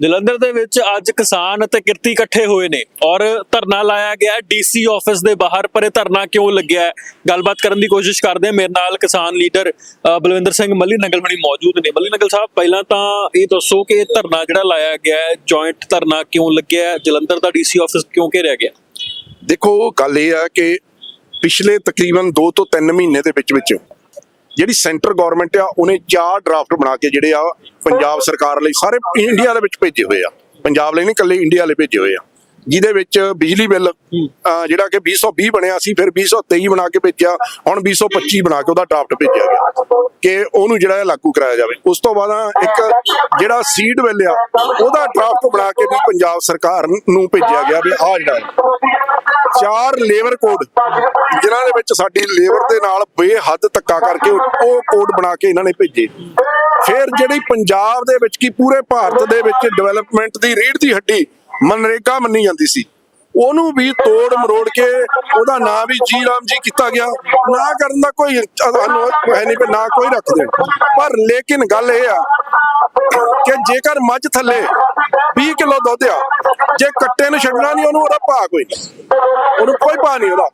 ਜਲੰਧਰ ਦੇ ਵਿੱਚ ਅੱਜ ਕਿਸਾਨ ਅਤੇ ਕਿਰਤੀ ਇਕੱਠੇ ਹੋਏ ਨੇ ਔਰ ਧਰਨਾ ਲਾਇਆ ਗਿਆ ਡੀਸੀ ਆਫਿਸ ਦੇ ਬਾਹਰ, ਪਰ ਇਹ ਧਰਨਾ ਕਿਉਂ ਲੱਗਿਆ ਗੱਲਬਾਤ ਕਰਨ ਦੀ ਕੋਸ਼ਿਸ਼ ਕਰਦੇ ਹਾਂ। ਮੇਰੇ ਨਾਲ ਕਿਸਾਨ ਲੀਡਰ ਬਲਵਿੰਦਰ ਸਿੰਘ ਮੱਲੀ ਨਗਲ ਮਣੀ ਮੌਜੂਦ ਨੇ। ਮੱਲੀ ਨਗਲ ਸਾਹਿਬ, ਪਹਿਲਾਂ ਤਾਂ ਇਹ ਦੱਸੋ ਕਿ ਇਹ ਧਰਨਾ ਜਿਹੜਾ ਲਾਇਆ ਗਿਆ ਹੈ ਜੁਆਇੰਟ ਧਰਨਾ ਕਿਉਂ ਲੱਗਿਆ ਜਲੰਧਰ ਦਾ ਡੀਸੀ ਆਫਿਸ ਕਿਉਂ ਘੇਰਿਆ ਗਿਆ? ਦੇਖੋ, ਗੱਲ ਇਹ ਆ ਕਿ ਪਿਛਲੇ ਤਕਰੀਬਨ 2 ਤੋਂ 3 ਮਹੀਨੇ ਦੇ ਵਿੱਚ ਵਿੱਚ ਜਿਹੜੀ ਸੈਂਟਰ ਗਵਰਨਮੈਂਟ ਆ, ਉਹਨੇ ਚਾਰ ਡਰਾਫਟ ਬਣਾ ਕੇ ਜਿਹੜੇ ਆ ਪੰਜਾਬ ਸਰਕਾਰ ਲਈ ਸਾਰੇ ਇੰਡੀਆ ਦੇ ਵਿੱਚ ਭੇਜੇ ਹੋਏ ਆ। ਪੰਜਾਬ ਲਈ ਨਹੀਂ, ਇਕੱਲੇ ਇੰਡੀਆ ਲਈ ਭੇਜੇ ਹੋਏ ਆ। ਜਿਹਦੇ ਵਿੱਚ ਬਿਜਲੀ ਬਿੱਲ ਜਿਹੜਾ ਕਿ 2020 ਬਣਿਆ ਸੀ ਫਿਰ 2023 ਬਣਾ ਕੇ ਭੇਜਿਆ ਹੁਣ 2025 ਬਣਾ ਕੇ ਉਹਦਾ ਡਰਾਫਟ ਭੇਜਿਆ ਗਿਆ ਕਿ ਉਹਨੂੰ ਜਿਹੜਾ ਹੈ ਲਾਗੂ ਕਰਾਇਆ ਜਾਵੇ। ਉਸ ਤੋਂ ਬਾਅਦ ਇੱਕ ਜਿਹੜਾ ਸੀਡ ਬਿੱਲ ਆ ਉਹਦਾ ਡਰਾਫਟ ਬਣਾ ਕੇ ਵੀ ਪੰਜਾਬ ਸਰਕਾਰ ਨੂੰ ਭੇਜਿਆ ਗਿਆ ਵੀ ਆਹ ਜਿਹੜਾ ਚਾਰ ਲੇਬਰ ਕੋਡ ਜਿਨ੍ਹਾਂ ਦੇ ਵਿੱਚ ਸਾਡੀ ਲੇਬਰ ਦੇ ਨਾਲ ਬੇਹੱਦ ਧੱਕਾ ਕਰਕੇ ਉਹ ਕੋਡ ਬਣਾ ਕੇ ਇਹਨਾਂ ਨੇ ਭੇਜੇ। ਫਿਰ ਜਿਹੜੀ ਪੰਜਾਬ ਦੇ ਵਿੱਚ ਕੀ ਪੂਰੇ ਭਾਰਤ ਦੇ ਵਿੱਚ ਡਿਵੈਲਪਮੈਂਟ ਦੀ ਰੀੜ ਦੀ ਹੱਡੀ ਮਨਰੇਗਾ ਮੰਨੀ ਜਾਂਦੀ ਸੀ। ਉਹਨੂੰ ਵੀ ਤੋੜ ਮਰੋੜ ਕੇ ਉਹਦਾ ਨਾਂ ਵੀ ਜੀ ਰਾਮ ਜੀ ਕੀਤਾ ਗਿਆ। ਨਾ ਕਰਨ ਦਾ ਕੋਈ ਸਾਨੂੰ ਹੈ ਨਹੀਂ ਨਾ ਕੋਈ ਰੱਖ ਦੇਣ। ਪਰ ਲੇਕਿਨ ਗੱਲ ਇਹ ਆ ਕਿ ਜੇਕਰ ਮੱਝ ਥੱਲੇ 20 ਕਿਲੋ ਦੁੱਧ ਆ, ਜੇ ਕੱਟੇ ਨੂੰ ਛੱਡਣਾ ਨਹੀਂ, ਉਹਨੂੰ ਉਹਦਾ ਭਾਅ ਕੋਈ ਨਹੀਂ। ਉਹਨੂੰ ਕੋਈ ਭਾਅ ਨਹੀਂ ਉਹਦਾ।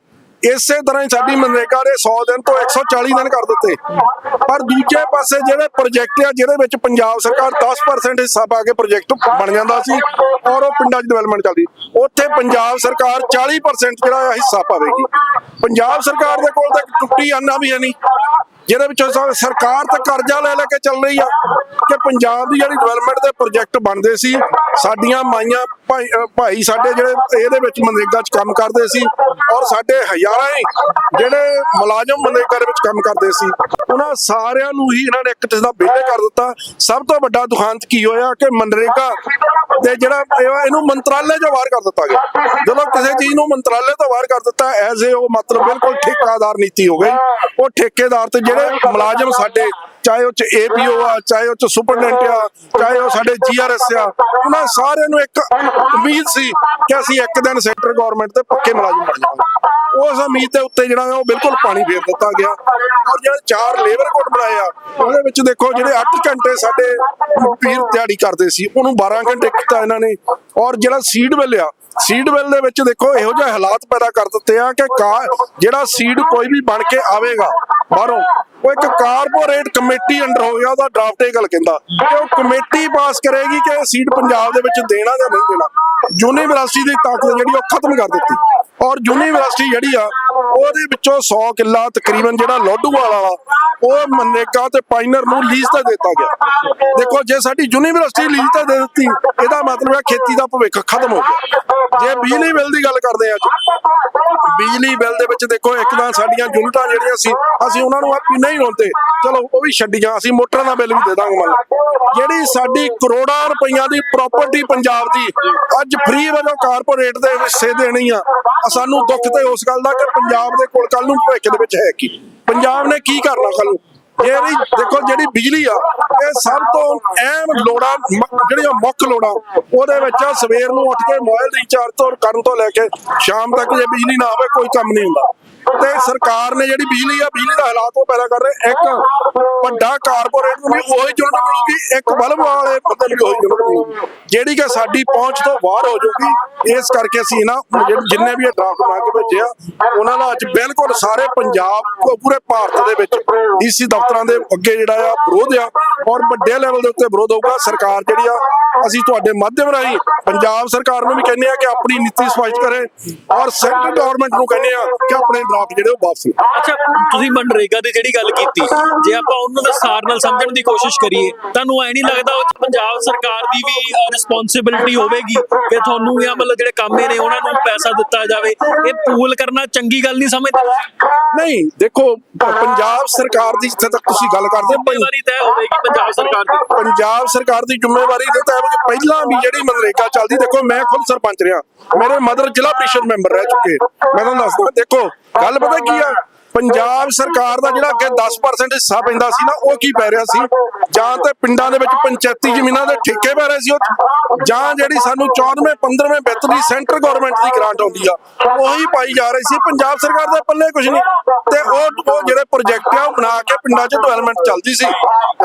ਇਸੇ ਤਰ੍ਹਾਂ ਹੀ ਸਾਡੀ ਮਨਰੇਗਾ ਦੇ 100 ਦਿਨ ਤੋਂ 140 ਦਿਨ ਕਰ ਦਿੱਤੇ। ਪਰ ਦੂਜੇ ਪਾਸੇ ਜਿਹੜੇ ਪ੍ਰੋਜੈਕਟ ਆ, ਜਿਹਦੇ ਵਿੱਚ ਪੰਜਾਬ ਸਰਕਾਰ 10% ਹਿੱਸਾ ਪਾ ਕੇ ਪ੍ਰੋਜੈਕਟ ਬਣ ਜਾਂਦਾ ਸੀ, ਔਰ ਉਹ ਪਿੰਡਾਂ 'ਚ ਡਿਵੈਲਪਮੈਂਟ ਚੱਲਦੀ। ਉੱਥੇ ਪੰਜਾਬ ਸਰਕਾਰ 40% ਜਿਹੜਾ ਆ ਹਿੱਸਾ ਪਾਵੇਗੀ। ਪੰਜਾਬ ਸਰਕਾਰ ਦੇ ਕੋਲ ਤਾਂ ਇੱਕ ਟੁੱਟੀ ਆਨਾ ਵੀ ਹੈ ਨਹੀਂ। ਜਿਹਦੇ ਵਿੱਚੋਂ ਸਰਕਾਰ ਤਾਂ ਕਰਜ਼ਾ ਲੈ ਲੈ ਕੇ ਚੱਲ ਰਹੀ ਆ ਕਿ ਪੰਜਾਬ ਦੀ ਜਿਹੜੀ ਡਿਵੈਲਪਮੈਂਟ ਦੇ ਪ੍ਰੋਜੈਕਟ ਬਣਦੇ ਸੀ, ਸਾਡੀਆਂ ਮਾਈਆਂ ਭਾਈ ਸਾਡੇ ਜਿਹੜੇ ਇਹਦੇ ਵਿੱਚ ਮਨਰੇਗਾ 'ਚ ਕੰਮ ਕਰਦੇ ਸੀ ਔਰ ਸਾਡੇ ਹਜ਼ਾਰਾਂ ਹੀ ਜਿਹੜੇ ਮੁਲਾਜ਼ਮ ਮਨਰੇਗਾ ਦੇ ਵਿੱਚ ਕੰਮ ਕਰਦੇ ਸੀ, ਉਹਨਾਂ ਸਾਰਿਆਂ ਨੂੰ ਹੀ ਇਹਨਾਂ ਨੇ ਇੱਕ ਕਿਸਮ ਦਾ ਵਿਹਲੇ ਕਰ ਦਿੱਤਾ। ਸਭ ਤੋਂ ਵੱਡਾ ਦੁਖਾਂਤ ਕੀ ਹੋਇਆ ਕਿ ਮਨਰੇਗਾ ਤੇ ਜਿਹੜਾ ਇਹਨੂੰ ਮੰਤਰਾਲੇ 'ਚੋਂ ਬਾਹਰ ਕਰ ਦਿੱਤਾ ਗਿਆ। ਜਦੋਂ ਕਿਸੇ ਚੀਜ਼ ਨੂੰ ਮੰਤਰਾਲੇ ਤੋਂ ਬਾਹਰ ਕਰ ਦਿੱਤਾ, ਐਜ਼ ਏ ਉਹ ਮਤਲਬ ਬਿਲਕੁਲ ਠੇਕਾਦਾਰ ਨੀਤੀ ਹੋ ਗਈ। ਉਹ ਠੇਕੇਦਾਰ ਤੇ ਜਿਹੜੇ ਮੁਲਾਜ਼ਮ ਸਾਡੇ, ਚਾਹੇ ਉਹ ਚ ਏਪੀਓ ਆ, ਚਾਹੇ ਉਹ ਚ ਸੁਪਰਡੈਂਟ ਆ, ਚਾਹੇ ਉਹ ਸਾਡੇ ਜੀਆਰਐਸ ਆ, ਉਹਨਾਂ ਸਾਰਿਆਂ ਨੂੰ ਇੱਕ ਉਮੀਦ ਸੀ ਕਿ ਅਸੀਂ ਇੱਕ ਦਿਨ ਸੈਂਟਰ ਗਵਰਨਮੈਂਟ ਦੇ ਪੱਕੇ ਮੁਲਾਜ਼ਮ ਬਣ ਜਾਵਾਂਗੇ। ਉਸ ਉਮੀਦ ਦੇ ਉੱਤੇ ਜਿਹੜਾ ਉਹ ਬਿਲਕੁਲ ਪਾਣੀ ਫੇਰ ਦਿੱਤਾ ਗਿਆ। ਔਰ ਜਿਹੜੇ ਚਾਰ ਲੇਬਰ ਕੋਡ ਬਣਾਏ ਆ, ਉਹਦੇ ਵਿੱਚ ਦੇਖੋ ਜਿਹੜੇ 8 ਘੰਟੇ ਸਾਡੇ ਪੀਰ ਦਿਹਾੜੀ ਕਰਦੇ ਸੀ, ਉਹਨੂੰ 12 ਘੰਟੇ ਕੀਤਾ ਇਹਨਾਂ ਨੇ। ਔਰ ਜਿਹੜਾ ਸੀਡ ਬਿੱਲ ਆ ਸੀਡ ਬਿੱਲ ਦੇ ਵਿੱਚ ਦੇਖੋ, ਇਹੋ ਜਿਹੇ ਹਾਲਾਤ ਪੈਦਾ ਕਰ ਦਿੱਤੇ ਆ ਕਿ ਜਿਹੜਾ ਸੀਡ ਕੋਈ ਵੀ ਬਣ ਕੇ ਆਵੇਗਾ, ਬਾਹਰੋਂ। ਉਹ ਇੱਕ ਕਾਰਪੋਰੇਟ ਕਮੇਟੀ ਅੰਡਰ ਹੋ ਗਿਆ, ਉਹਦਾ ਡਰਾਫਟ ਇਹ ਗੱਲ ਕਹਿੰਦਾ ਕਿ ਉਹ ਕਮੇਟੀ ਪਾਸ ਕਰੇਗੀ ਕਿ ਇਹ ਸੀਡ ਪੰਜਾਬ ਦੇ ਵਿੱਚ ਦੇਣਾ ਜਾਂ ਨਹੀਂ ਦੇਣਾ। ਯੂਨੀਵਰਸਿਟੀ ਦੀ ਤਾਕਤ ਜਿਹੜੀ ਉਹ ਖਤਮ ਕਰ ਦਿੱਤੀ। ਔਰ ਯੂਨੀਵਰਸਿਟੀ ਜਿਹੜੀ ਆ, ਉਹਦੇ ਵਿੱਚੋਂ 100 ਕਿੱਲਾ ਤਕਰੀਬਨ ਜਿਹੜਾ ਲੋਡੂਵਾਲ ਵਾਲਾ ਉਹ ਮਨਰੇਗਾ ਤੇ ਪਾਈਨਰ ਨੂੰ ਲੀਜ਼ ਤੇ ਦਿੱਤਾ ਗਿਆ। ਦੇਖੋ, ਜੇ ਸਾਡੀ ਯੂਨੀਵਰਸਿਟੀ ਲੀਜ਼ ਤੇ ਦੇ ਦਿੱਤੀ, ਇਹਦਾ ਮਤਲਬ ਹੈ ਖੇਤੀ ਦਾ ਭਵਿੱਖ ਖਤਮ ਹੋ ਗਿਆ। ਜੇ ਬਿਜਲੀ ਬਿੱਲ ਦੀ ਗੱਲ ਕਰਦੇ ਆ ਅੱਜ, ਬਿਜਲੀ ਬਿੱਲ ਦੇ ਵਿੱਚ ਦੇਖੋ, ਇੱਕ ਤਾਂ ਸਾਡੀਆਂ ਯੂਨਿਟਾਂ ਜਿਹੜੀਆਂ ਸੀ, ਅਸੀਂ ਉਹਨਾਂ ਨੂੰ ਆਪੀ ਨਹੀਂ ਲਾਉਂਦੇ ਚਲੋ, ਉਹ ਵੀ ਛੱਡੀਆਂ, ਅਸੀਂ ਮੋਟਰਾਂ ਦਾ ਬਿੱਲ ਵੀ ਦੇ ਦਾਂਗੇ ਮੰਨ ਲਓ। ਜਿਹੜੀ ਸਾਡੀ ਕਰੋੜਾਂ ਰੁਪਈਆ ਦੀ ਪ੍ਰਾਪਰਟੀ ਪੰਜਾਬ ਦੀ ਅੱਜ ਫ੍ਰੀ ਵਜੋਂ ਕਾਰਪੋਰੇਟ ਦੇ ਹਿੱਸੇ ਦੇਣੀ ਆ ਸਾਨੂੰ ਦੁੱਖ ਤੇ ਉਸ ਗੱਲ ਦਾ ਕਿ ਪੰਜਾਬ ਦੇ ਕੋਲ ਕੱਲ ਨੂੰ ਭਵਿੱਖ ਦੇ ਵਿੱਚ ਹੈ ਕੀ? ਪੰਜਾਬ ਨੇ ਕੀ ਕਰਨਾ ਕੱਲ ਨੂੰ? ਜਿਹੜੀ ਦੇਖੋ ਜਿਹੜੀ ਬਿਜਲੀ ਆ, ਇਹ ਸਭ ਤੋਂ ਅਹਿਮ ਲੋੜਾਂ ਜਿਹੜੀਆਂ ਮੁੱਖ ਲੋੜਾਂ, ਉਹਦੇ ਵਿੱਚ ਸਵੇਰ ਨੂੰ ਉੱਠ ਕੇ ਮੋਬਾਈਲ ਰੀਚਾਰਜ ਤੋਂ ਕਰਨ ਤੋਂ ਲੈ ਕੇ ਸ਼ਾਮ ਤੱਕ ਜੇ ਬਿਜਲੀ ਨਾ ਆਵੇ, ਕੋਈ ਕੰਮ ਨਹੀਂ ਹੁੰਦਾ। ਤੇ ਸਰਕਾਰ ਨੇ ਜਿਹੜੀ ਬਿਜਲੀ ਆ, ਬਿਜਲੀ ਦਾ ਹਾਲਾਤ ਉਹ ਪੈਦਾ ਕਰ ਰਹੇ। ਇੱਕ ਵੱਡਾ ਕਾਰਪੋਰੇਟ ਨੂੰ ਵੀ ਉਹੀ ਯੂਨਿਟ ਮਿਲੂਗੀ, ਇੱਕ ਬਲਬ ਵਾਲੇ ਬੰਦੇ ਨੂੰ ਉਹੀ ਯੂਨਿਟ ਮਿਲੂਗੀ। ਜਿਹੜੀ ਕਿ ਸਾਡੀ ਪਹੁੰਚ ਤੋਂ ਬਾਹਰ ਹੋ ਜਾਊਗੀ, ਇਸ ਕਰਕੇ ਅਸੀਂ ਨਾ ਜਿੰਨੇ ਵੀ ਇਹ ਡਰਾਫਟ ਬਣਾ ਕੇ ਭੇਜਿਆ ਉਹਨਾਂ ਦਾ ਅੱਜ ਬਿਲਕੁਲ ਸਾਰੇ ਪੰਜਾਬ ਪੂਰੇ ਭਾਰਤ ਦੇ ਵਿੱਚ ਡੀਸੀ ਦਫ਼ਤਰਾਂ ਦੇ ਅੱਗੇ ਜਿਹੜਾ ਆ ਵਿਰੋਧ ਆ, ਔਰ ਵੱਡੇ ਲੈਵਲ ਦੇ ਉੱਤੇ ਵਿਰੋਧ ਹੋਊਗਾ। ਸਰਕਾਰ ਜਿਹੜੀ ਆ, ਅਸੀਂ ਤੁਹਾਡੇ ਮਾਧਿਅਮ ਰਾਹੀਂ ਪੰਜਾਬ ਸਰਕਾਰ ਨੂੰ ਵੀ ਕਹਿੰਦੇ ਆ ਕਿ ਆਪਣੀ ਨੀਤੀ ਸਪਸ਼ਟ ਕਰੇ, ਔਰ ਸੈਂਟਰ ਗਵਰਨਮੈਂਟ ਨੂੰ ਕਹਿੰਦੇ ਆ ਕਿ ਆਪਣੇ ਡਰਾਫਟ ਜਿਹੜੇ ਉਹ ਵਾਪਸ। ਅੱਛਾ ਤੁਸੀਂ ਮਨਰੇਗਾ ਦੀ ਜਿਹੜੀ ਗੱਲ ਕੀਤੀ ਜੇ ਆਪਾਂ ਉਹਨੂੰ ਵਿਸਥਾਰ ਨਾਲ ਸਮਝਣ ਦੀ ਕੋਸ਼ਿਸ਼ ਕਰੀਏ ਤੁਹਾਨੂੰ ਐ ਨਹੀਂ ਲੱਗਦਾ ਉਹ ਪੰਜਾਬ ਸਰਕਾਰ ਦੀ ਵੀ ਰਿਸਪੌਂਸਿਬਿਲਟੀ ਹੋਵੇਗੀ ਕਿ ਤੁਹਾਨੂੰ ਜਾਂ ਮਤਲਬ ਜਿਹੜੇ ਕਾਮੇ ਨੇ ਉਹਨਾਂ ਨੂੰ ਪੈਸਾ ਦਿੱਤਾ ਜਾਵੇ? ਇਹ ਪੂਲ ਕਰਨਾ ਚੰਗੀ ਗੱਲ ਨਹੀਂ ਸਮਝਦੇ? ਨਹੀਂ ਦੇਖੋ ਪੰਜਾਬ ਸਰਕਾਰ ਦੀ ਜਿੱਥੇ ਤੱਕ ਤੁਸੀਂ ਗੱਲ ਕਰਦੇ ਹੋ, ਜ਼ਿੰਮੇਵਾਰੀ ਤੈਅ ਹੋਵੇਗੀ ਪੰਜਾਬ ਸਰਕਾਰ ਦੀ। ਪੰਜਾਬ ਸਰਕਾਰ ਦੀ ਜ਼ਿੰਮੇਵਾਰੀ ਦੇ ਤਾਂ ਪਹਿਲਾਂ ਵੀ ਜਿਹੜੀ ਮਨਰੇਗਾ ਚੱਲਦੀ ਦੇਖੋ ਮੈਂ ਖੁਦ ਸਰਪੰਚ ਰਿਹਾ। ਮੇਰੇ ਮਦਰ ਜ਼ਿਲ੍ਹਾ ਪ੍ਰੀਸ਼ਦ ਮੈਂਬਰ ਰਹਿ ਚੁੱਕੇ। ਮੈਂ ਤੁਹਾਨੂੰ ਦੱਸਦਾ ਦੇਖੋ ਗੱਲ ਪਤਾ ਕੀ ਆ? ਪੰਜਾਬ ਸਰਕਾਰ ਦਾ ਜਿਹੜਾ ਅੱਗੇ 10% ਹਿੱਸਾ ਪੈਂਦਾ ਸੀ ਨਾ ਉਹ ਕੀ ਪੈ ਰਿਹਾ ਸੀ? ਜਾਂ ਤੇ ਪਿੰਡਾਂ ਦੇ ਵਿੱਚ ਪੰਚਾਇਤੀ ਜ਼ਮੀਨਾਂ ਦੇ ਠੇਕੇ ਪੈ ਰਹੇ ਸੀ ਉਹ ਜਾਂ ਜਿਹੜੀ ਸਾਨੂੰ 14ਵੇਂ 15ਵੇਂ ਵਿੱਤ ਦੀ ਸੈਂਟਰ ਗਵਰਨਮੈਂਟ ਦੀ ਗ੍ਰਾਂਟ ਆਉਂਦੀ ਆ ਉਹੀ ਪਾਈ ਜਾ ਰਹੀ ਸੀ? ਪੰਜਾਬ ਸਰਕਾਰ ਦੇ ਪੱਲੇ ਕੁਝ ਨਹੀਂ। ਤੇ ਉਹ ਉਹ ਜਿਹੜੇ ਪ੍ਰੋਜੈਕਟ ਆ ਉਹ ਬਣਾ ਕੇ ਪਿੰਡਾਂ 'ਚ ਡਿਵੈਲਪਮੈਂਟ ਚੱਲਦੀ ਸੀ।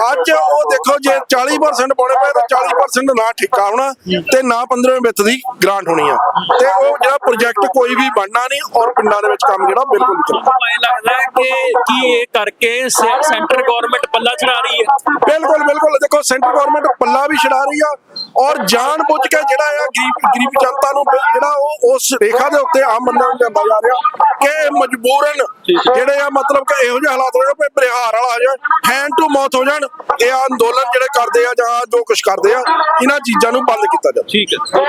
ਅੱਜ ਉਹ ਦੇਖੋ ਜੇ 40% ਪਾਉਣੇ ਪਏ ਤਾਂ 40% ਨਾ ਠੇਕਾ ਹੋਣਾ ਤੇ ਨਾ 15ਵੇਂ ਵਿੱਤ ਦੀ ਗ੍ਰਾਂਟ ਹੋਣੀ ਆ। ਤੇ ਉਹ ਜਿਹੜਾ ਪ੍ਰੋਜੈਕਟ ਕੋਈ ਵੀ ਬਣਨਾ ਨਹੀਂ ਔਰ ਪਿੰਡਾਂ ਦੇ ਵਿੱਚ ਕੰਮ ਜਿਹੜਾ ਬਿਲਕੁਲ ਨਹੀਂ ਮੈਨੂੰ ਲੱਗਦਾ ਹੈ ਕਿ ਕੀ ਇਹ ਕਰਕੇ ਸੈਂਟਰ ਗਵਰਨਮੈਂਟ ਪੱਲਾ ਚੜਾ ਰਹੀ ਹੈ? ਬਿਲਕੁਲ ਬਿਲਕੁਲ। ਦੇਖੋ ਸੈਂਟਰ ਗਵਰਨਮੈਂਟ ਪੱਲਾ ਵੀ ਛਡਾ ਰਹੀ ਆ। ਔਰ ਜਾਣ ਬੁੱਝ ਕੇ ਜਿਹੜਾ ਆ ਗਰੀਬ ਗਰੀਬ ਜਨਤਾ ਨੂੰ ਜਿਹੜਾ ਉਹ ਉਸ ਰੇਖਾ ਦੇ ਉੱਤੇ ਆਮ ਬੰਦਾ ਨੂੰ ਜਾਂਦਾ ਜਾ ਰਿਹਾ ਕਿ ਮਜਬੂਰਨ ਜਿਹੜੇ ਆ ਮਤਲਬ ਕਿ ਇਹੋ ਜਿਹੇ ਹਾਲਾਤ ਹੋ ਜਾਣ ਵੀ ਬਿਹਾਰ ਵਾਲਾ ਆ ਜਾਣ ਹੈਂਡ ਟੂ ਮਾਊਥ ਹੋ ਜਾਣ ਇਹ ਅੰਦੋਲਨ ਜਿਹੜੇ ਕਰਦੇ ਆ ਜਾਂ ਜੋ ਕੁਝ ਕਰਦੇ ਆ ਇਹਨਾਂ ਚੀਜ਼ਾਂ ਨੂੰ ਬੰਦ ਕੀਤਾ ਜਾਵੇ। ਠੀਕ ਹੈ।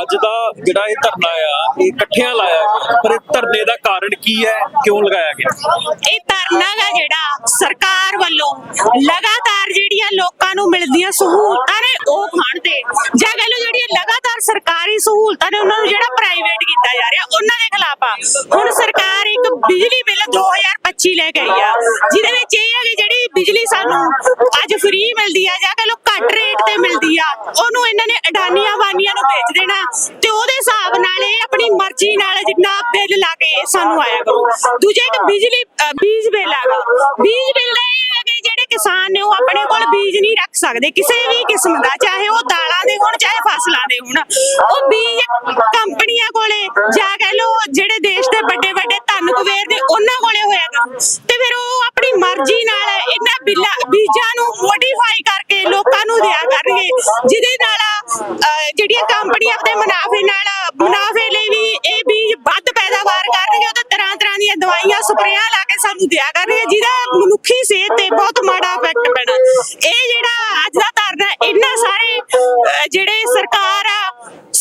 ਅੱਜ ਦਾ ਜਿਹੜਾ ਇਹ ਧਰਨਾ ਆ ਇਹ ਇਕੱਠਿਆਂ ਲਾਇਆ ਪਰ ਇਹ ਧਰਨੇ ਦਾ ਕਾਰਨ ਕੀ ਹੈ? ਕਿਉਂ ਲਗਾਇਆ ਗਿਆ? ਇਹ ਧਰਨਾ ਗਾ ਜਿਹੜਾ ਸਰਕਾਰ ਵੱਲੋਂ ਲਗਾਤਾਰ ਜਿਹੜੀਆਂ ਲੋਕਾਂ ਨੂੰ ਮਿਲਦੀਆਂ ਸਹੂਲਤਾਂ ਨੇ ਉਹ ਖਾਣ ਤੇ ਜਾਂ ਕਹ ਲਓ ਜਿਹੜੀਆਂ ਲਗਾਤਾਰ ਸਰਕਾਰੀ ਸਹੂਲਤਾਂ ਨੇ, ਉਹਨਾਂ ਨੂੰ ਜਿਹੜਾ ਪ੍ਰਾਈਵੇਟ ਕੀਤਾ ਜਾ ਰਿਹਾ, ਉਹਨਾਂ ਦੇ ਖਿਲਾਫ ਆ। ਹੁਣ ਸਰਕਾਰ ਇੱਕ ਬਿਜਲੀ ਬਿੱਲ 2025 ਲੈ ਕੇ ਆਈ ਆ, ਜਿਹਦੇ ਵਿੱਚ ਇਹ ਹੈ ਕਿ ਜਿਹੜੀ ਬਿਜਲੀ ਸਾਨੂੰ ਅੱਜ ਫ੍ਰੀ ਮਿਲਦੀ ਆ, ਜਾਂ ਕਹ ਲਓ ਘੱਟ ਰੇਟ ਤੇ ਮਿਲਦੀ ਆ, ਉਹਨੂੰ ਇਹਨਾਂ ਨੇ ਅਡਾਨੀਆਂ ਵਾਨੀਆਂ ਨੂੰ ਵੇਚ ਦੇਣਾ। ਤੇ ਉਹਦੇ ਹਿਸਾਬ ਨਾਲ ਇਹ ਆਪਣੀ ਮਰਜ਼ੀ ਨਾਲ ਜਿੰਨਾ ਬਿੱਲ ਲਾ ਕੇ ਸਾਨੂੰ ਆਇਆ ਕਰੂ। ਦੂਜਾ ਇੱਕ ਬਿਜਲੀ ਬੀਜ ਬਿੱਲ ਆਗਾ ਬੀਜ ਬਿੱਲ ਦਾ ਜਿਹੜੇ ਕਿਸਾਨ ਨੇ ਉਹ ਆਪਣੇ ਕੋਲ ਬੀਜ ਨਹੀਂ ਰੱਖ ਸਕਦੇ, ਕਿਸੇ ਵੀ ਕਿਸਮ ਦਾ, ਚਾਹੇ ਉਹ ਦਾਲਾਂ ਦੇ ਹੋਣ, ਚਾਹੇ ਫਸਲਾਂ ਦੇ ਹੋਣ, ਉਹ ਬੀਜ ਕੰਪਨੀਆਂ ਕੋਲੇ, ਜਾਂ ਕਹਿ ਲਓ ਜਿਹੜੇ ਦੇਸ਼ ਦੇ ਵੱਡੇ ਵੱਡੇ ਧਨ ਕੁਬੇਰ ਨੇ, ਉਹਨਾਂ ਕੋਲੇ ਹੋਇਆ ਕਰੂ ਤੇ ਫਿਰ ਉਹ ਆਪਣੀ ਮਰਜ਼ੀ ਨਾਲ ਇਹਨਾਂ ਬਿੱਲਾਂ, ਬੀਜਾਂ ਨੂੰ ਮੋਡੀਫਾਈ ਕਰਕੇ ਲੋਕਾਂ ਨੂੰ ਦਿਆ ਕਰਨਗੇ, ਜਿਹਦੇ ਨਾਲ ਜਿਹੜੀਆਂ ਕੰਪਨੀਆਂ ਆਪਣੇ ਮੁਨਾਫੇ ਨਾਲ, ਮੁਨਾਫੇ ਲਈ ਦਵਾਈਆਂ ਸਪਰੇਆਂ ਲਾ ਕੇ ਸਾਨੂੰ ਦਿਆ ਕਰਨਗੇ ਜਿਹਦਾ ਮਨੁੱਖੀ ਸਿਹਤ ਤੇ ਬਹੁਤ ਮਾੜਾ ਇਫੈਕਟ ਪੈਣਾ। ਇਹ ਜਿਹੜਾ ਅੱਜ ਦਾ ਧਰਨਾ ਇਹਨਾਂ ਸਾਰੇ ਜਿਹੜੇ ਸਰਕਾਰ ਆ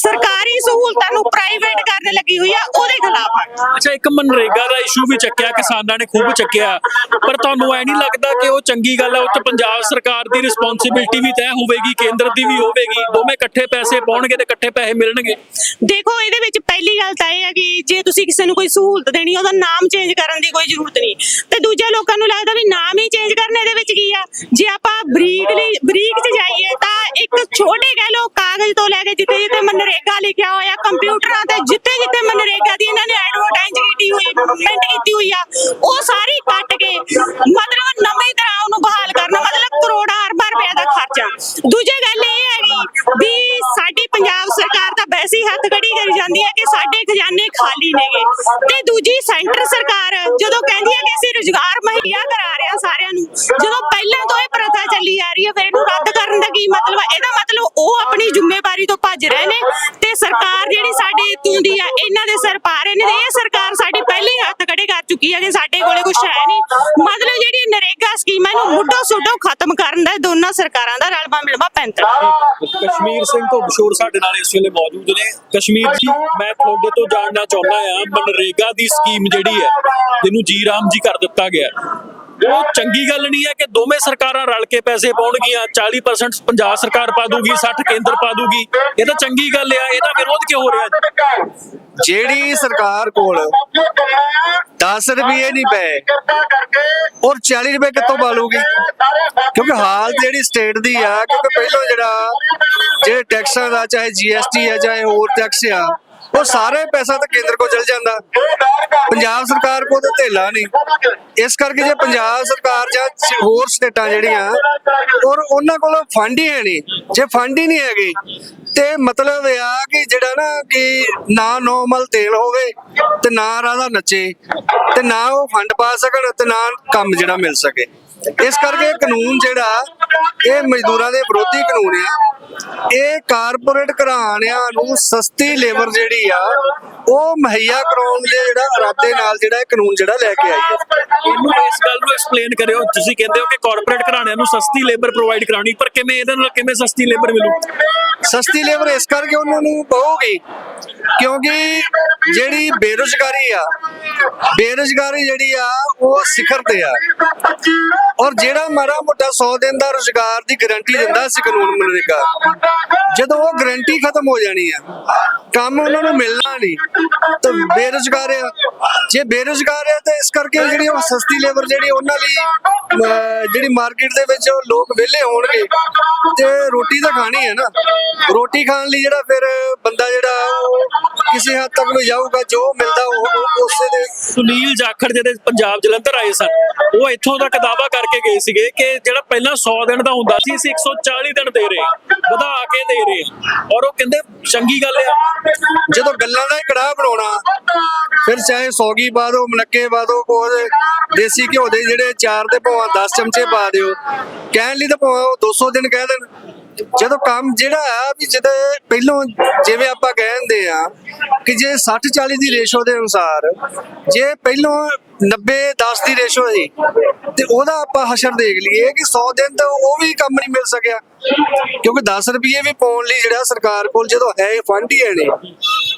ਸਰਕਾਰੀ ਸਹੂਲਤਾਂ ਨੂੰ ਪ੍ਰਾਈਵੇਟ ਕਰਨ ਲੱਗੀ ਹੋਈ ਆ ਉਹਦੇ ਖਿਲਾਫ ਆ। ਅੱਛਾ ਇੱਕ ਮਨਰੇਗਾ ਦਾ ਇਸ਼ੂ ਵੀ ਚੱਕਿਆ ਕਿਸਾਨਾਂ ਨੇ ਖੂਬ ਚੱਕਿਆ। ਪਰ ਤੁਹਾਨੂੰ ਐ ਨਹੀਂ ਲੱਗਦਾ ਕਿ ਉਹ ਚੰਗੀ ਗੱਲ ਹੈ ਉੱਤੇ ਪੰਜਾਬ ਸਰਕਾਰ ਦੀ ਰਿਸਪੌਂਸਿਬਿਲਟੀ ਵੀ ਤੈਅ ਹੋਵੇਗੀ ਕੇਂਦਰ ਦੀ ਵੀ ਹੋਵੇਗੀ ਦੋਵੇਂ ਇਕੱਠੇ ਪੈਸੇ ਪਾਉਣਗੇ ਤੇ ਇਕੱਠੇ ਪੈਸੇ ਮਿਲਣਗੇ? ਦੇਖੋ ਇਹਦੇ ਵਿੱਚ ਪਹਿਲੀ ਗੱਲ ਤਾਂ ਇਹ ਹੈ ਕਿ ਜੇ ਤੁਸੀਂ ਕਿਸੇ ਨੂੰ ਕੋਈ ਸਹੂਲਤ ਦੇਣੀ ਉਹਦਾ ਨਾਮ ਚੇਂਜ ਕਰਨ ਦੀ ਕੋਈ ਜ਼ਰੂਰਤ ਨਹੀਂ। ਤੇ ਦੂਜੇ ਲੋਕਾਂ ਨੂੰ ਲੱਗਦਾ ਵੀ ਨਾਮ ਹੀ ਚੇਂਜ ਕਰਨੇ ਦੇ ਵਿੱਚ ਕੀ ਆ? ਜੇ ਆਪਾਂ ਬਰੀਕ ਲਈ ਬਰੀਕ 'ਚ ਜਾਈਏ ਤਾਂ ਇੱਕ ਛੋਟੇ ਕਹਿ ਲੋ ਕਾਗਜ਼ ਤੋਂ ਲੈ ਕੇ ਜਿੱਥੇ ਜਿੱਥੇ ਮਨਰੇਗਾ ਲਿਖਿਆ ਹੋਇਆ, ਕੰਪਿਊਟਰਾਂ ਤੇ ਜਿੱਥੇ ਜਿੱਥੇ ਮਨਰੇਗਾ ਦੀ ਇਹਨਾਂ ਨੇ ਐਡਵਰਟਾਈਜ਼ ਕੀਤੀ ਹੋਈ ਮਿੰਟ ਕੀਤੀ ਹੋਈ ਆ, ਉਹ ਸਾਰੀ ਕੱਟ ਕੇ ਮਤਲਬ ਨਵੇਂ ਤਰ੍ਹਾਂ ਉਹਨੂੰ ਬਹਾਲ ਕਰਨਾ ਮਤਲਬ ਕਰੋੜਾਂ ਅਰਬਾਂ ਰੁਪਏ ਦਾ ਖਰਚਾ ਦੂਜੀ ਗੱਲ ਇਹ ਹੈਗੀ ਵੀ ਸਾਡੀ ਪੰਜਾਬ ਸਰਕਾਰ ਤਾਂ ਵੈਸੇ ਹੀ ਹੱਥ ਖੜੀ ਕਰੀ ਜਾਂਦੀ ਹੈ ਕਿ ਸਾਡੇ ਖਜ਼ਾਨੇ ਖਾਲੀ ਨੇਗੇ ਤੇ ਦੂਜੀ ਸੈਂਟਰ ਸਰਕਾਰ ਜਦੋਂ ਕਹਿੰਦੀ ਹੈ ਕਿ ਅਸੀਂ ਰੁਜ਼ਗਾਰ ਮੁਹੱਈਆ ਕਰਾ ਰਹੇ ਹਾਂ ਸਾਰਿਆਂ ਨੂੰ ਜਦੋਂ ਪਹਿਲਾਂ ਤੋਂ ਇਹ ਪ੍ਰਥਾ ਚੱਲੀ ਆ ਰਹੀ ਹੈ ਫਿਰ ਇਹਨੂੰ ਰੱਦ ਕਰਨ ਦਾ ਕੀ ਮਤਲਬ ਹੈ ਇਹਦਾ ਮਤਲਬ ਉਹ ਆਪਣੀ ਜ਼ਿੰਮੇਵਾਰੀ ਤੋਂ ਭੱਜ ਰਹੇ ਨੇ ਤੇ ਸਰਕਾਰ ਜਿਹੜੀ ਸਾਡੇ ਇੱਥੋਂ ਦੀ ਆ ਇਹਨਾਂ ਦੇ ਸਿਰ ਪਾ ਰਹੇ ਨੇ ਤੇ ਇਹ ਸਰਕਾਰ ਸਾਡੀ ਪਹਿਲੇ ਹੀ ਹੱਥ ਖੜੇ ਕਰ ਚੁੱਕੀ ਹੈ ਕਿ ਸਾਡੇ ਕੋਲੇ ਕੁਝ ਹੈ ਨਹੀਂ ਮਤਲਬ ਜਿਹੜੀ ਇਹਨੂੰ ਮੁੱਢੋਂ ਸੁੱਢੋਂ ਖਤਮ ਕਰਨ ਦਾ ਇਹ ਦੋਨਾਂ ਸਰਕਾਰਾਂ ਦਾ ਰਲਵਾ ਮਿਲਵਾ ਪੈਂਤਰਾ ਕਸ਼ਮੀਰ ਸਿੰਘ ਘੁੱਬਸ਼ੋਰ ਸਾਡੇ ਨਾਲ ਇਸ ਵੇਲੇ ਮੌਜੂਦ ਨੇ। ਕਸ਼ਮੀਰ ਜੀ ਮੈਂ ਤੁਹਾਡੇ ਤੋਂ ਜਾਣਨਾ ਚਾਹੁੰਦਾ ਆ ਮਨਰੇਗਾ ਦੀ ਸਕੀਮ ਜਿਹੜੀ ਹੈ ਜਿਹਨੂੰ ਜੀ ਰਾਮ ਜੀ ਕਰ ਦਿੱਤਾ ਗਿਆ ਉਹ ਚੰਗੀ ਗੱਲ ਨਹੀਂ ਹੈ ਕਿ ਦੋਵੇਂ ਸਰਕਾਰਾਂ ਰਲ ਕੇ ਪੈਸੇ ਪਾਉਣਗੀਆਂ 40% ਪੰਜਾਬ ਸਰਕਾਰ ਪਾ ਦੂਗੀ 60 ਕੇਂਦਰ ਪਾ ਦੂਗੀ। ਇਹ ਤਾਂ ਚੰਗੀ ਗੱਲ ਆ ਇਹਦਾ ਵਿਰੋਧ ਕਿਉਂ ਹੋ ਰਿਹਾ ਜੀ? ਜਿਹੜੀ ਸਰਕਾਰ ਕੋਲ 10 ਰੁਪਏ ਨਹੀਂ ਪਏ। ਔਰ 40 ਰੁਪਏ ਕਿੱਥੋਂ ਬਾਲੂਗੀ ਕਿਉਂਕਿ ਹਾਲਤ ਜਿਹੜੀ ਸਟੇਟ ਦੀ ਆ ਕਿਉਂਕਿ ਪਹਿਲਾਂ ਜਿਹੜਾ ਜਿਹੜੇ ਟੈਕਸਾਂ ਦਾ ਚਾਹੇ ਜੀਐਸਟੀ ਆ ਚਾਹੇ ਹੋਰ ਟੈਕਸ ਆ ਉਹ ਸਾਰੇ ਪੈਸਾ ਤਾਂ ਕੇਂਦਰ ਕੋਲ ਚਲ ਜਾਂਦਾ। ਪੰਜਾਬ ਸਰਕਾਰ ਕੋਲ ਤਾਂ ਧੇਲਾ ਨਹੀਂ। ਇਸ ਕਰਕੇ ਜੇ ਪੰਜਾਬ ਸਰਕਾਰ ਜਾਂ ਹੋਰ ਸਟੇਟਾਂ ਜਿਹੜੀਆਂ ਔਰ ਉਹਨਾਂ ਕੋਲ ਫੰਡ ਹੀ ਹੈ ਨਹੀਂ। ਜੇ ਫੰਡ ਹੀ ਨਹੀਂ ਹੈਗੇ ਤੇ ਮਤਲਬ ਇਹ ਆ ਕਿ ਜਿਹੜਾ ਨਾ ਕਿ ਨਾ ਨੋਰਮਲ ਤੇਲ ਹੋਵੇ ਤੇ ਨਾ ਰਾਧਾ ਨੱਚੇ ਤੇ ਨਾ ਉਹ ਫੰਡ ਪਾ ਸਕਣ ਤੇ ਨਾ ਕੰਮ ਜਿਹੜਾ ਮਿਲ ਸਕੇ। ਇਸ ਕਰਕੇ ਕਾਨੂੰਨ ਜਿਹੜਾ ਇਹ ਮਜ਼ਦੂਰਾਂ ਦੇ ਵਿਰੋਧੀ ਕਾਨੂੰਨ ਆ। ਇਹ ਕਾਰਪੋਰੇਟ ਘਰਾਣਿਆਂ ਨੂੰ ਸਸਤੀ ਲੇਬਰ ਜਿਹੜੀ ਆ ਉਹ ਮੁਹੱਈਆ ਕਰਾਉਣ ਦੇ ਜਿਹੜਾ ਇਰਾਦੇ ਨਾਲ ਜਿਹੜਾ ਇਹ ਕਾਨੂੰਨ ਜਿਹੜਾ ਲੈ ਕੇ ਆਈ ਹੈ। ਇਹਨੂੰ ਇਸ ਗੱਲ ਨੂੰ ਐਕਸਪਲੇਨ ਕਰਿਓ। ਤੁਸੀਂ ਕਹਿੰਦੇ ਹੋ ਕਿ ਕਾਰਪੋਰੇਟ ਘਰਾਣਿਆਂ ਨੂੰ ਸਸਤੀ ਲੇਬਰ ਪ੍ਰੋਵਾਈਡ ਕਰਾਉਣੀ ਪਰ ਕਿਵੇਂ ਇਹਦੇ ਨਾਲ ਕਿਵੇਂ ਸਸਤੀ ਲੇਬਰ ਮਿਲੂ? ਸਸਤੀ ਲੇਬਰ ਇਸ ਕਰਕੇ ਉਹਨਾਂ ਨੂੰ ਪਊਗੀ ਕਿਉਂਕਿ ਜਿਹੜੀ ਬੇਰੁਜ਼ਗਾਰੀ ਆ ਬੇਰੁਜ਼ਗਾਰੀ ਜਿਹੜੀ ਆ ਉਹ ਸਿਖਰ ਤੇ ਆ। ਔਰ ਜਿਹੜਾ ਮਾੜਾ ਮੋਟਾ 100 ਦਿਨ ਦਾ ਰੁਜ਼ਗਾਰ ਦੀ ਗਾਰੰਟੀ ਦਿੰਦਾ ਸੀ ਕਾਨੂੰਨ ਮਨਰੇਗਾ ਜਦੋਂ ਉਹ ਗਾਰੰਟੀ ਖਤਮ ਹੋ ਜਾਣੀ ਆ ਕੰਮ ਉਹਨਾਂ ਨੂੰ ਮਿਲਣਾ ਨਹੀਂ ਤਾਂ ਬੇਰੁਜ਼ਗਾਰ ਆ। ਜੇ ਬੇਰੁਜ਼ਗਾਰ ਆ ਤਾਂ ਇਸ ਕਰਕੇ ਜਿਹੜੀ ਉਹ ਸਸਤੀ ਲੇਬਰ ਜਿਹੜੀ ਉਹਨਾਂ ਲਈ ਅਹ, ਜਿਹੜੀ ਮਾਰਕੀਟ ਦੇ ਵਿੱਚ ਲੋਕ ਵਿਹਲੇ ਹੋਣਗੇ ਤੇ ਰੋਟੀ ਤਾਂ ਖਾਣੀ ਹੈ ਨਾ। ਰੋਟੀ ਖਾਣ ਲਈ ਜਿਹੜਾ ਫਿਰ ਬੰਦਾ ਜਿਹੜਾ ਕਿਸੇ ਹੱਦ ਤੱਕ ਵੀ ਜਾਊਗਾ ਜੋ ਮਿਲਦਾ ਉਹ ਉਸੇ ਦੇ ਸੁਨੀਲ ਜਾਖੜ ਜਿਹੜੇ ਪੰਜਾਬ ਜਲੰਧਰ ਆਏ ਸਨ ਉਹ ਇੱਥੋਂ ਤੱਕ ਦਾਵਾ ਕਰਕੇ ਗਏ ਸੀਗੇ ਕਿ ਜਿਹੜਾ ਪਹਿਲਾਂ 100 ਦਿਨ ਦਾ ਹੁੰਦਾ ਸੀ ਅਸੀਂ 140 ਦਿਨ ਦੇ ਰਹੇ ਹਾਂ ਵਧਾ ਕੇ ਦੇ ਰਹੇ ਹਾਂ। ਔਰ ਉਹ ਕਹਿੰਦੇ ਚੰਗੀ ਗੱਲ ਆ। ਜਦੋਂ ਗੱਲਾਂ ਦਾ ਹੀ ਕੜਾਹ ਬਣਾਉਣਾ ਫਿਰ ਚਾਹੇ ਸੌਗੀ ਪਾ ਦਿਓ ਪਾ ਦਿਓ ਕੋਈ ਦੇਸੀ ਘਿਓ ਦੇ ਜਿਹੜੇ ਚਾਰ ਦੇ ਭਾਵੇਂ 10 ਚਮਚੇ ਪਾ ਦਿਓ ਕਹਿਣ ਲਈ ਤਾਂ ਭਾਵੇਂ ਉਹ 200 ਦਿਨ ਕਹਿ ਦੇਣ। ਜਦੋਂ ਕੰਮ ਜਿਹੜਾ ਆ ਵੀ ਜਦੋਂ ਪਹਿਲੋਂ ਜਿਵੇਂ ਆਪਾਂ ਕਹਿੰਦੇ ਆ ਕਿ ਜੇ 60 40 ਦੀ ਰੇਸ਼ੋ ਦੇ ਅਨੁਸਾਰ ਜੇ ਪਹਿਲੋਂ 90 10 ਦੀ ਰੇਸ਼ੋ ਸੀ, ਤੇ ਉਹਦਾ ਆਪਾਂ ਹਸ਼ਰ ਦੇਖ ਲਈਏ ਕਿ 100 ਦਿਨ ਤਾਂ ਉਹ ਵੀ ਕੰਮ ਨਹੀਂ ਮਿਲ ਸਕਿਆ। ਕਿਉਂਕਿ 10 ਰੁਪਏ ਵੀ ਪਾਉਣ ਲਈ ਜਿਹੜਾ ਸਰਕਾਰ ਕੋਲ ਜਦੋਂ ਹੈ, ਫੰਡ ਹੀ ਹੈ ਨਹੀਂ,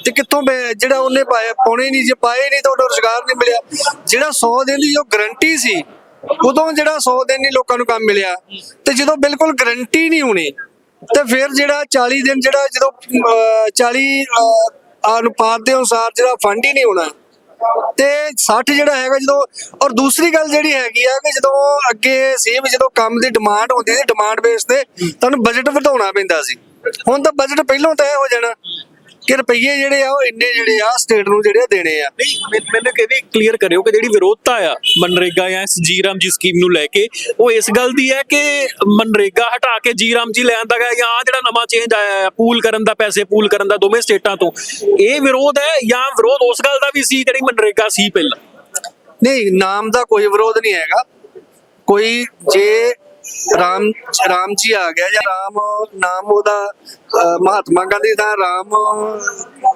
ਤੇ ਕਿੱਥੋਂ ਜਿਹੜਾ ਉਹਨੇ ਪਾਇਆ, ਪਾਉਣੇ ਨਹੀਂ, ਜੇ ਪਾਏ ਨਹੀਂ ਤਾਂ ਉਹਦਾ ਰੋਜ਼ਗਾਰ ਨਹੀਂ ਮਿਲਿਆ। ਜਿਹੜਾ 100 ਦਿਨ ਦੀ ਜੋ ਗਰੰਟੀ ਸੀ, ਉਦੋਂ ਜਿਹੜਾ 100 ਦਿਨ ਨਹੀਂ ਲੋਕਾਂ ਨੂੰ ਕੰਮ ਮਿਲਿਆ, ਤੇ ਜਦੋਂ ਬਿਲਕੁਲ ਗਰੰਟੀ ਨਹੀਂ ਹੋਣੀ ਤੇ ਫਿਰ ਜਿਹੜਾ 40 ਦਿਨ ਜਿਹੜਾ ਜਦੋਂ 40 ਅਨੁਪਾਤ ਦੇ ਅਨੁਸਾਰ ਜਿਹੜਾ ਫੰਡ ਹੀ ਨਹੀਂ ਹੋਣਾ, ਤੇ 60 ਜਿਹੜਾ ਹੈਗਾ ਜਦੋਂ, ਔਰ ਦੂਸਰੀ ਗੱਲ ਜਿਹੜੀ ਹੈਗੀ ਆ ਕਿ ਜਦੋਂ ਅੱਗੇ ਸੀ ਵੀ ਜਦੋਂ ਕੰਮ ਦੀ ਡਿਮਾਂਡ ਹੁੰਦੀ ਸੀ ਡਿਮਾਂਡ ਬੇਸ ਤੇ, ਤੁਹਾਨੂੰ ਬਜਟ ਵਧਾਉਣਾ ਪੈਂਦਾ ਸੀ। ਹੁਣ ਤਾਂ ਬਜਟ ਪਹਿਲਾਂ ਤੈਅ ਹੋ ਜਾਣਾ ਕਿ ਰੁਪਈਏ ਜਿਹੜੇ ਆ ਉਹ ਇੰਨੇ ਜਿਹੜੇ ਆ ਸਟੇਟ ਨੂੰ ਜਿਹੜੇ ਆ ਦੇਣੇ ਆ। ਨਹੀਂ ਮੈਨ- ਵੀ ਕਲੀਅਰ ਕਰਿਓ ਕਿ ਜਿਹੜੀ ਵਿਰੋਧਤਾ ਆ ਮਨਰੇਗਾ ਜਾਂ ਇਸ ਜੀਰਾਮ ਜੀ ਸਕੀਮ ਨੂੰ ਲੈ ਕੇ ਉਹ ਇਸ ਗੱਲ ਦੀ ਹੈ ਕਿ ਮਨਰੇਗਾ ਹਟਾ ਕੇ ਜੀਰਾਮ ਜੀ ਲੈਣ ਦਾ ਜਾਂ ਆਹ ਜਿਹੜਾ ਨਵਾਂ ਚੇਂਜ ਆਇਆ ਹੈ ਪੂਲ ਕਰਨ ਦਾ ਪੈਸੇ ਪੂਲ ਕਰਨ ਦਾ ਦੋਵੇਂ ਸਟੇਟਾਂ ਤੋਂ ਇਹ ਵਿਰੋਧ ਹੈ ਜਾਂ ਵਿਰੋਧ ਉਸ ਗੱਲ ਦਾ ਵੀ ਸੀ ਜਿਹੜੀ ਮਨਰੇਗਾ ਸੀ ਪਹਿਲਾਂ? ਨਹੀਂ ਨਾਮ ਦਾ ਕੋਈ ਵਿਰੋਧ ਨਹੀਂ ਹੈਗਾ। ਕੋਈ ਜੇ ਰਾਮ ਰਾਮ ਜੀ ਆ ਗਿਆ ਜਾਂ ਰਾਮ ਨਾਮ ਉਹਦਾ ਮਹਾਤਮਾ ਗਾਂਧੀ ਦਾ ਰਾਮ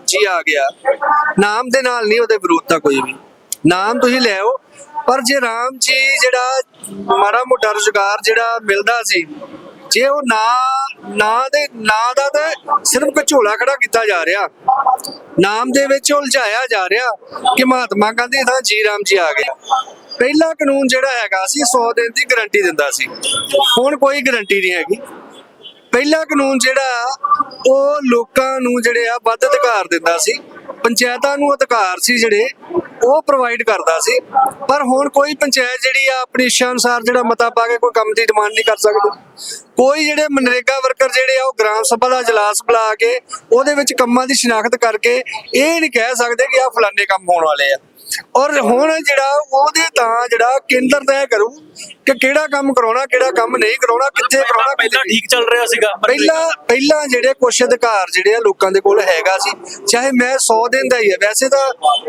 ਜੀ ਆ ਗਿਆ। ਨਾਮ ਦੇ ਨਾਲ ਨਹੀਂ ਉਹਦੇ ਵਿਰੋਧਤਾ ਕੋਈ ਵੀ। ਨਾਮ ਤੁਸੀਂ ਲੈ ਪਰ ਜੇ ਰਾਮ ਜੀ ਜਿਹੜਾ ਮਾੜਾ ਮੋਟਾ ਰੁਜ਼ਗਾਰ ਜਿਹੜਾ ਮਿਲਦਾ ਸੀ, ਜੇ ਉਹ ਨਾ ਨਾ ਦੇ, ਨਾਂ ਦਾ ਤਾਂ ਸਿਰਫ ਝੋਲਾ ਖੜਾ ਕੀਤਾ ਜਾ ਰਿਹਾ। ਨਾਮ ਦੇ ਵਿੱਚ ਉਲਝਾਇਆ ਜਾ ਰਿਹਾ ਕਿ ਮਹਾਤਮਾ ਗਾਂਧੀ ਦਾ ਜੀ ਰਾਮ ਜੀ ਆ ਗਏ। ਪਹਿਲਾ ਕਾਨੂੰਨ ਜਿਹੜਾ ਹੈਗਾ ਸੀ 100 ਦਿਨ ਦੀ ਗਾਰੰਟੀ ਦਿੰਦਾ ਸੀ। ਹੁਣ ਕੋਈ ਗਾਰੰਟੀ ਨਹੀਂ ਹੈਗੀ। ਪਹਿਲਾ ਕਾਨੂੰਨ ਜਿਹੜਾ ਉਹ ਲੋਕਾਂ ਨੂੰ ਜਿਹੜੇ ਆ, ਵੱਧ ਅਧਿਕਾਰ ਦਿੰਦਾ ਸੀ। ਪੰਚਾਇਤਾਂ ਨੂੰ ਅਧਿਕਾਰ ਸੀ ਜਿਹੜੇ, ਉਹ ਪ੍ਰੋਵਾਈਡ ਕਰਦਾ ਸੀ। ਪਰ ਹੁਣ ਕੋਈ ਪੰਚਾਇਤ ਜਿਹੜੀ ਆ, ਆਪਣੀ ਇੱਛਾ ਅਨੁਸਾਰ ਜਿਹੜਾ ਮਤਾ ਪਾ ਕੇ ਕੋਈ ਕੰਮ ਦੀ ਡਿਮਾਂਡ ਨਹੀਂ ਕਰ ਸਕਦੀ। ਕੋਈ ਜਿਹੜੇ ਮਨਰੇਗਾ ਵਰਕਰ ਜਿਹੜੇ ਆ, ਉਹ ਗ੍ਰਾਮ ਸਭਾ ਦਾ ਇਜਲਾਸ ਬੁਲਾ ਕੇ, ਉਹਦੇ ਵਿੱਚ ਕੰਮਾਂ ਦੀ ਸ਼ਨਾਖਤ ਕਰਕੇ, ਇਹ ਨਹੀਂ ਕਹਿ ਸਕਦੇ ਕਿ ਆ ਫਲਾਣੇ ਕੰਮ ਹੋਣ ਵਾਲੇ ਆ। ਔਰ ਹੁਣ ਜਿਹੜਾ ਉਹਦੇ ਤਾਂ ਜਿਹੜਾ ਕੇਂਦਰ ਤੈਅ ਕਰੂ ਕਿ ਕਿਹੜਾ ਕੰਮ ਕਰਾਉਣਾ ਕਿਹੜਾ ਕੰਮ ਨਹੀਂ ਕਰਾਉਣਾ ਕਿੱਥੇ ਕਰਾਉਣਾ ਪਹਿਲਾਂ। ਠੀਕ ਚੱਲ ਰਿਹਾ ਸੀਗਾ। ਪਹਿਲਾਂ ਪਹਿਲਾਂ ਜਿਹੜੇ ਕੁਛ ਅਧਿਕਾਰ ਜਿਹੜੇ ਆ ਲੋਕਾਂ ਦੇ ਕੋਲ ਹੈਗਾ ਸੀ ਚਾਹੇ ਮੈਂ 100 ਦਿਨ ਦਾ ਹੀ ਹੈ ਵੈਸੇ ਤਾਂ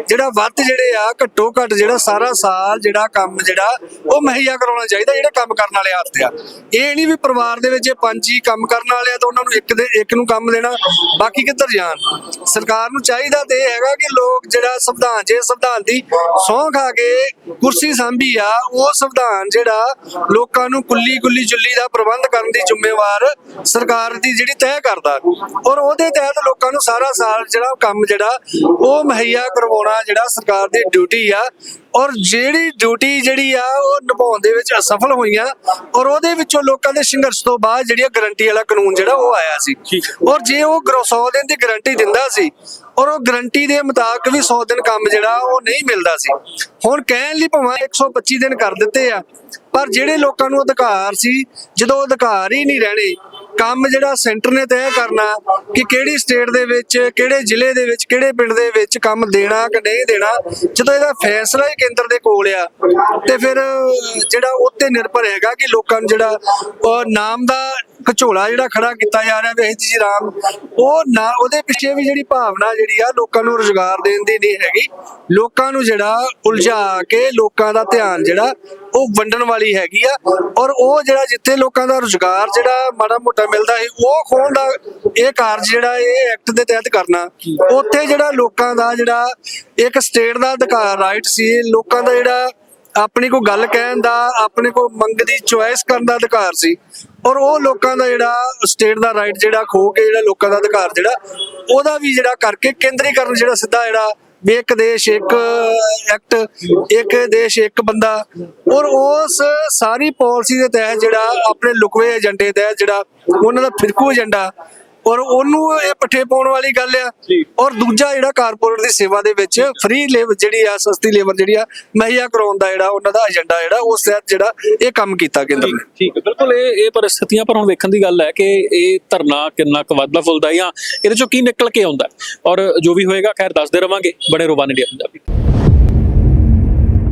ਜਿਹੜਾ ਵੱਧ ਜਿਹੜੇ ਆ ਘੱਟੋ ਘੱਟ ਜਿਹੜਾ ਸਾਰਾ ਸਾਲ ਜਿਹੜਾ ਕੰਮ ਜਿਹੜਾ ਉਹ ਮੁਹੱਈਆ ਕਰਾਉਣਾ ਚਾਹੀਦਾ ਜਿਹੜੇ ਕੰਮ ਕਰਨ ਵਾਲੇ ਹੱਥ ਆ ਇਹ ਨਹੀਂ ਵੀ ਪਰਿਵਾਰ ਦੇ ਵਿੱਚ ਪੰਜ ਹੀ ਕੰਮ ਕਰਨ ਵਾਲੇ ਆ ਤਾਂ ਉਹਨਾਂ ਨੂੰ ਇੱਕ ਦੇ ਇੱਕ ਨੂੰ ਕੰਮ ਦੇਣਾ ਬਾਕੀ ਕਿੱਧਰ ਜਾਣ ਸਰਕਾਰ ਨੂੰ ਚਾਹੀਦਾ ਤੇ ਇਹ ਹੈਗਾ ਕਿ ਲੋਕ ਜਿਹੜਾ ਸੰਵਿਧਾਨ ਜੇ ਸੰਵਿਧਾਨ ਦੀ ਸਹੁੰ ਖਾ ਕੇ ਕੁਰਸੀ ਸੰਭੀ ਆ ਉਹ ਸੰਵਿਧਾਨ ਜਿਹੜਾ ਲੋਕਾਂ ਨੂੰ ਕੁੱਲੀ ਕੁੱਲੀ ਜੁੱਲੀ ਦਾ ਪ੍ਰਬੰਧ ਕਰਨ ਦੀ ਜ਼ਿੰਮੇਵਾਰ ਸਰਕਾਰ ਦੀ ਜਿਹੜੀ ਤੈਅ ਕਰਦਾ। ਔਰ ਉਹਦੇ ਤਹਿਤ ਲੋਕਾਂ ਨੂੰ ਸਾਰਾ ਸਾਲ ਜਿਹੜਾ ਕੰਮ ਜਿਹੜਾ ਉਹ ਮੁਹੱਈਆ ਕਰਵਾਉਣਾ ਜਿਹੜਾ ਸਰਕਾਰ ਦੀ ਡਿਊਟੀ ਆ। ਔਰ ਜਿਹੜੀ ਡਿਊਟੀ ਜਿਹੜੀ ਆ ਉਹ ਨਿਭਾਉਣ ਦੇ ਵਿੱਚ ਅਸਫਲ ਹੋਈਆਂ। ਔਰ ਉਹਦੇ ਵਿੱਚੋਂ ਲੋਕਾਂ ਦੇ ਸੰਘਰਸ਼ ਤੋਂ ਬਾਅਦ ਜਿਹੜੀ ਗਾਰੰਟੀ ਵਾਲਾ ਕਾਨੂੰਨ ਜਿਹੜਾ ਉਹ ਆਇਆ ਸੀ। ਔਰ ਜੇ ਉਹ 100 ਦਿਨ ਦੀ ਗਾਰੰਟੀ ਦਿੰਦਾ ਸੀ ਔਰ ਉਹ ਗਰੰਟੀ ਦੇ ਮੁਤਾਬਕ ਵੀ 100 ਦਿਨ ਕੰਮ ਜਿਹੜਾ ਉਹ ਨਹੀਂ ਮਿਲਦਾ ਸੀ। ਹੁਣ ਕਹਿਣ ਲਈ ਭਾਵੇਂ 125 ਦਿਨ ਕਰ ਦਿੱਤੇ ਆ, ਪਰ ਜਿਹੜੇ ਲੋਕਾਂ ਨੂੰ ਅਧਿਕਾਰ ਸੀ, ਜਦੋਂ ਉਹ ਅਧਿਕਾਰ ਹੀ ਨਹੀਂ ਰਹਿਣੇ ਕੰਮ ਜਿਹੜਾ ਸੈਂਟਰ ਨੇ ਤੈਅ ਕਰਨਾ ਕਿ ਕਿਹੜੀ ਸਟੇਟ ਦੇ ਵਿੱਚ, ਕਿਹੜੇ ਜ਼ਿਲ੍ਹੇ ਦੇ ਵਿੱਚ, ਕਿਹੜੇ ਪਿੰਡ ਦੇ ਵਿੱਚ ਕੰਮ ਦੇਣਾ ਕਿ ਨਹੀਂ ਦੇਣਾ, ਜਦੋਂ ਇਹਦਾ ਫੈਸਲਾ ਹੀ ਕੇਂਦਰ ਦੇ ਕੋਲ ਆ, ਤੇ ਫਿਰ ਜਿਹੜਾ ਉਹ ਨਿਰਭਰ ਹੈਗਾ ਕਿ ਲੋਕਾਂ ਨੂੰ ਜਿਹੜਾ ਨਾਮ ਦਾ ਘਚੋਲਾ ਜਿਹੜਾ ਖੜਾ ਕੀਤਾ ਜਾ ਰਿਹਾ ਵੇਖ ਜੀ ਰਾਮ, ਉਹ ਨਾ, ਉਹਦੇ ਪਿੱਛੇ ਵੀ ਜਿਹੜੀ ਭਾਵਨਾ ਜਿਹੜੀ ਆ ਲੋਕਾਂ ਨੂੰ ਰੋਜ਼ਗਾਰ ਦੇਣ ਦੀ ਨਹੀਂ ਹੈਗੀ, ਲੋਕਾਂ ਨੂੰ ਜਿਹੜਾ ਉਲਝਾ ਕੇ ਲੋਕਾਂ ਦਾ ਧਿਆਨ ਜਿਹੜਾ ਉਹ ਵੰਡਣ ਵਾਲੀ ਹੈਗੀ ਆ ਔਰ ਉਹ ਜਿਹੜਾ ਜਿੱਥੇ ਲੋਕਾਂ ਦਾ ਰੁਜ਼ਗਾਰ ਜਿਹੜਾ ਮਾੜਾ ਮੋਟਾ ਮਿਲਦਾ ਹੈ ਉਹ ਖੋਣ ਦਾ ਇਹ ਕਾਰਜ ਜਿਹੜਾ ਇਹ ਐਕਟ ਦੇ ਤਹਿਤ ਕਰਨਾ। ਉੱਥੇ ਜਿਹੜਾ ਲੋਕਾਂ ਦਾ ਜਿਹੜਾ ਇੱਕ ਸਟੇਟ ਦਾ ਅਧਿਕਾਰ ਰਾਈਟ ਸੀ, ਲੋਕਾਂ ਦਾ ਜਿਹੜਾ ਆਪਣੀ ਕੋਈ ਗੱਲ ਕਹਿਣ ਦਾ, ਆਪਣੇ ਕੋ ਮੰਗ ਦੀ ਚੁਆਇਸ ਕਰਨ ਦਾ ਅਧਿਕਾਰ ਸੀ। ਔਰ ਉਹ ਲੋਕਾਂ ਦਾ ਜਿਹੜਾ ਸਟੇਟ ਦਾ ਰਾਈਟ ਜਿਹੜਾ ਖੋ ਕੇ ਜਿਹੜਾ ਲੋਕਾਂ ਦਾ ਅਧਿਕਾਰ ਜਿਹੜਾ, ਉਹਦਾ ਵੀ ਜਿਹੜਾ ਕਰਕੇ ਕੇਂਦਰੀਕਰਨ ਜਿਹੜਾ ਸਿੱਧਾ ਜਿਹੜਾ ਵੀ ਇੱਕ ਦੇਸ਼, ਇੱਕ ਐਕਟ ਇੱਕ ਦੇਸ਼, ਇੱਕ ਬੰਦਾ। ਔਰ ਉਸ ਸਾਰੀ ਪਾਲਿਸੀ ਦੇ ਤਹਿਤ ਜਿਹੜਾ ਆਪਣੇ ਲੁਕਵੇਂ ਏਜੰਡੇ ਤਹਿਤ ਜਿਹੜਾ ਉਹਨਾਂ ਦਾ ਫਿਰਕੂ ਏਜੰਡਾ ਔਰ ਉਹਨੂੰ ਇਹ ਪੱਠੇ ਪਾਉਣ ਵਾਲੀ ਗੱਲ ਆ। ਔਰ ਦੂਜਾ ਜਿਹੜਾ ਕਾਰਪੋਰੇਟ ਦੀ ਸੇਵਾ ਦੇ ਵਿੱਚ ਫ੍ਰੀ ਲੇਬਰ ਜਿਹੜੀ ਆ ਸਸਤੀ ਲੇਬਰ ਜਿਹੜੀ ਆ ਮੁਹੱਈਆ ਕਰਾਉਣ ਦਾ ਜਿਹੜਾ ਉਹਨਾਂ ਦਾ ਏਜੰਡਾ ਜਿਹੜਾ ਉਸ ਤਹਿਤ ਜਿਹੜਾ ਇਹ ਕੰਮ ਕੀਤਾ ਕੇਂਦਰ ਨੇ। ਠੀਕ ਹੈ ਬਿਲਕੁਲ ਇਹ ਇਹ ਪਰਿਸਥਿਤੀਆਂ ਪਰ ਹੁਣ ਵੇਖਣ ਦੀ ਗੱਲ ਹੈ ਕਿ ਇਹ ਧਰਨਾ ਕਿੰਨਾ ਕੁ ਵੱਧਦਾ ਫੁੱਲਦਾ ਜਾਂ ਇਹਦੇ ਚੋਂ ਕੀ ਨਿਕਲ ਕੇ ਆਉਂਦਾ। ਔਰ ਜੋ ਵੀ ਹੋਏਗਾ ਖੈਰ ਦੱਸਦੇ ਰਵਾਂਗੇ। ਬਣੇ ਰੋਬਾਨ ਇੰਡੀਆ ਪੰਜਾਬੀ।